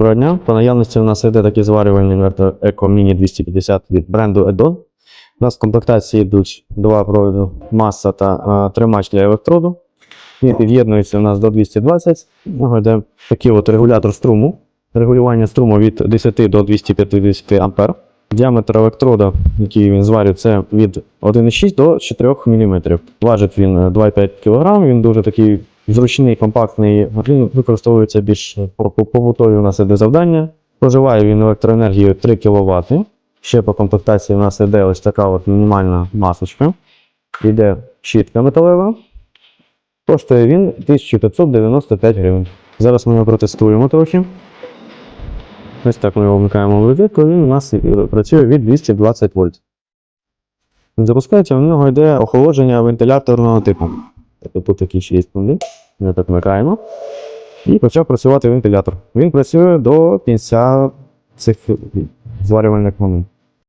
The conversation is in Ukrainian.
Доброго дня. По наявності у нас йде такий зварювальний інвертор Eco Mini 250 від бренду Edon. У нас в комплектації йдуть два проводи маса та е, тримач для електроду. Він під'єднується у нас до 220. У йде такий от регулятор струму. Регулювання струму від 10 до 250 А. Діаметр електрода, який він зварює, це від 1,6 до 4 мм. Важить він е, 2,5 кг, він дуже такий зручний, компактний. Він використовується більш по- побутові у нас іде завдання. Проживає він електроенергію 3 кВт. Ще по комплектації у нас іде ось така от мінімальна масочка. Іде щітка металева. Коштує він 1595 гривень. Зараз ми його протестуємо трохи. Ось так ми його вмикаємо в розетку, він у нас працює від 220 вольт. Запускається, у нього йде охолодження вентиляторного типу. Тобто тут такі ще є пункт. Ми так вмикаємо. І почав працювати вентилятор. Він працює до кінця цих зварювальних моментів.